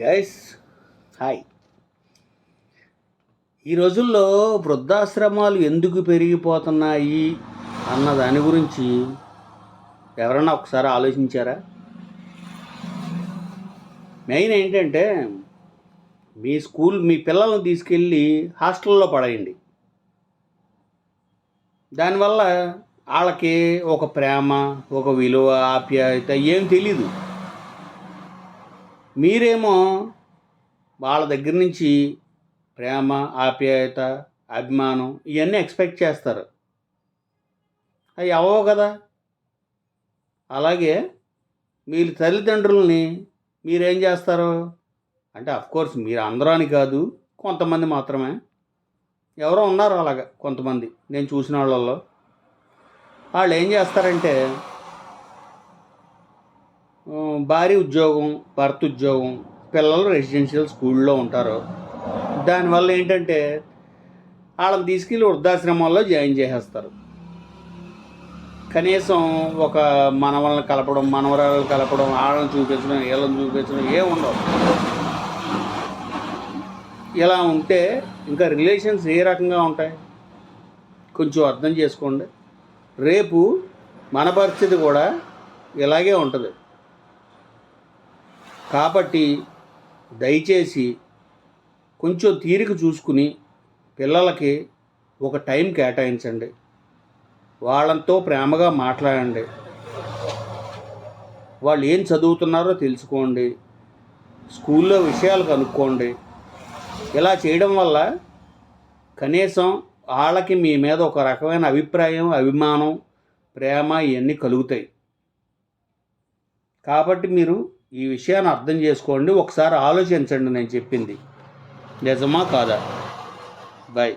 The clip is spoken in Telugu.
గైస్ హాయ్ ఈ రోజుల్లో వృద్ధాశ్రమాలు ఎందుకు పెరిగిపోతున్నాయి అన్న దాని గురించి ఎవరన్నా ఒకసారి ఆలోచించారా? మెయిన్ ఏంటంటే మీ స్కూల్ మీ పిల్లల్ని తీసుకెళ్ళి హాస్టల్లో పడేయండి. దానివల్ల వాళ్ళకి ఒక ప్రేమ ఒక విలువ ఆప్యాయత ఏం తెలీదు. మీరేమో వాళ్ళ దగ్గర నుంచి ప్రేమ ఆప్యాయత అభిమానం ఇవన్నీ ఎక్స్పెక్ట్ చేస్తారు. అవి అవవు కదా. అలాగే మీరు తల్లిదండ్రులని మీరేం చేస్తారు? అంటే కోర్స్ మీరు అందరూ అని కాదు కొంతమంది మాత్రమే. ఎవరో ఉన్నారు అలాగా కొంతమంది. నేను చూసిన వాళ్ళల్లో. వాళ్ళు ఏం చేస్తారంటే భారీ ఉద్యోగం భర్త ఉద్యోగం పిల్లలు రెసిడెన్షియల్ స్కూల్లో ఉంటారు. దానివల్ల ఏంటంటే వాళ్ళని తీసుకెళ్ళి వృద్ధాశ్రమాల్లో జాయిన్ చేసేస్తారు. కనీసం ఒక మనవలను కలపడం మనవరాలను కలపడం వాళ్ళని చూపించడం వీళ్ళని చూపించడం ఏం ఉండవు. ఇలా ఉంటే ఇంకా రిలేషన్స్ ఏ రకంగా ఉంటాయి? కొంచెం అర్థం చేసుకోండి. రేపు మన పరిస్థితి కూడా ఇలాగే ఉంటుంది. కాబట్టి దయచేసి కొంచెం తీరిక చూసుకుని పిల్లలకి ఒక టైం కేటాయించండి. వాళ్ళతో ప్రేమగా మాట్లాడండి. వాళ్ళు ఏం చదువుతున్నారో తెలుసుకోండి. స్కూల్లో విషయాలు కనుక్కోండి. ఇలా చేయడం వల్ల కనీసం వాళ్ళకి మీ మీద ఒక రకమైన అభిప్రాయం అభిమానం ప్రేమ ఇవన్నీ కలుగుతాయి. కాబట్టి మీరు ఈ విషయాన్ని అర్థం చేసుకోండి ఒకసారి ఆలోచించండి నేను చెప్పింది. నిజమా కాదా? బాయ్